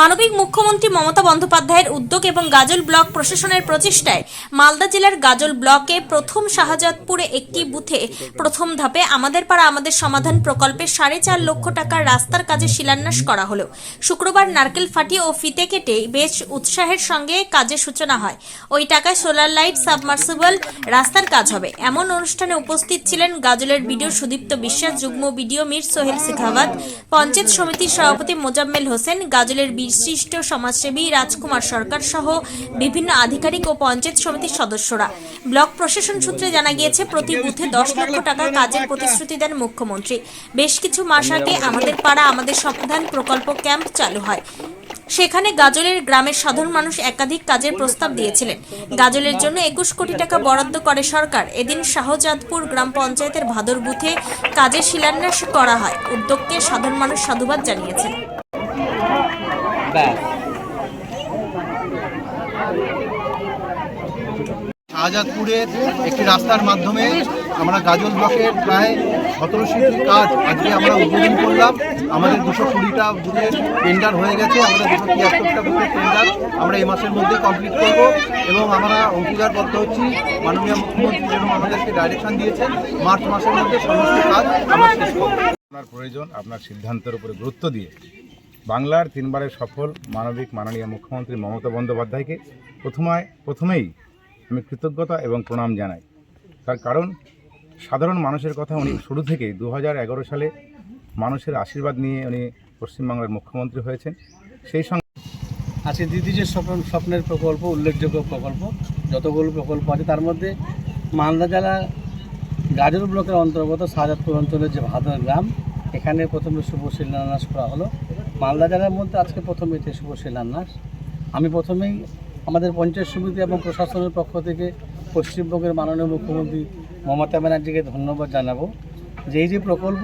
মানবিক মুখ্যমন্ত্রী মমতা বন্দ্যোপাধ্যায়ের উদ্যোগ এবং গাজল ব্লক প্রশাসনের প্রচেষ্টায় মালদা জেলার গাজল ব্লকে প্রথম শাহজাদপুরে একটি বুথে প্রথম ধাপে আমাদের পাড়া আমাদের সমাধান প্রকল্পে সাড়ে চার লক্ষ টাকার রাস্তার কাজে শিলান্যাস করা হলো। শুক্রবার নারকেল ফাটিয়ে ও ফিতে কেটে বেশ উৎসাহের সঙ্গে কাজের সূচনা হয়। ওই টাকায় সোলার লাইট, সাবমার্সিবল রাস্তার কাজ হবে। এমন অনুষ্ঠানে উপস্থিত ছিলেন গাজলের বিডিও সুদীপ্ত বিশ্বাস, যুগ্ম বিডিও মীর সোহেল শেখাওয়াত, পঞ্চায়েত সমিতির সভাপতি মোজাম্মেল হোসেন, গাজলের বিশিষ্ট সমাজসেবী রাজকুমার সরকার সহ বিভিন্ন আধিকারিক ও পঞ্চায়েত সমিতির সদস্যরা। ব্লক প্রশাসন সূত্রে জানা গিয়েছে, প্রতি বুথে দশ লক্ষ টাকার কাজের প্রতিশ্রুতি দেন মুখ্যমন্ত্রী। বেশ কিছু মাস আগে আমাদের পাড়া, আমাদের সমাধান প্রকল্প ক্যাম্প চালু হয়। সেখানে গাজলের গ্রামের সাধারণ মানুষ একাধিক কাজের প্রস্তাব দিয়েছিলেন। গাজলের জন্য একুশ কোটি টাকা বরাদ্দ করে সরকার। এদিন শাহজাদপুর গ্রাম পঞ্চায়েতের ভাদর বুথে কাজের শিলান্যাস করা হয়। উদ্যোগকে সাধারণ মানুষ সাধুবাদ জানিয়েছেন। শাহজাদপুরের একটি রাস্তার মাধ্যমে আমরা গাজল ব্লকের প্রায় সতেরোশিটির কাজ আজকে আমরা উদ্বোধন করলাম। আমাদের দুশো কুড়িটা বুথের টেন্ডার হয়ে গেছে। আমরা দুশো তিয়াত্তরটা বুথের টেন্ডার আমরা এই মাসের মধ্যে কমপ্লিট করব এবং আমরা অঙ্গীকার করতে হচ্ছি। মাননীয় মুখ্যমন্ত্রী যেরকম আমাদেরকে ডাইরেকশন দিয়েছেন। মার্চ মাসের মধ্যে সমস্ত কাজ আমরা শেষ করব। আপনার প্রয়োজন আপনার সিদ্ধান্তের উপরে গুরুত্ব দিয়ে বাংলার তিনবারের সফল মানবিক মাননীয় মুখ্যমন্ত্রী মমতা বন্দ্যোপাধ্যায়কে প্রথমায়, প্রথমেই আমি কৃতজ্ঞতা এবং প্রণাম জানাই। তার কারণ, সাধারণ মানুষের কথা উনি শুরু থেকেই দু হাজার এগারো সালে মানুষের আশীর্বাদ নিয়ে উনি পশ্চিমবাংলার মুখ্যমন্ত্রী হয়েছেন। সেই সঙ্গে আজকে দিদি যে স্বপ্ন স্বপ্নের প্রকল্প, উল্লেখযোগ্য প্রকল্প, যতগুলো প্রকল্প আছে, তার মধ্যে মালদা জেলা গাজর ব্লকের অন্তর্গত শাহজাদপুর অঞ্চলের যে ভাদর গ্রাম, এখানে প্রথমে শুভ শিলান্যাস করা হলো। মালদা জেলার মধ্যে আজকে প্রথম এতে শুভ শিলান্যাস। আমি প্রথমেই আমাদের পঞ্চায়েত সমিতি এবং প্রশাসনের পক্ষ থেকে পশ্চিমবঙ্গের মাননীয় মুখ্যমন্ত্রী মমতা ব্যানার্জিকে ধন্যবাদ জানাব যে এই যে প্রকল্প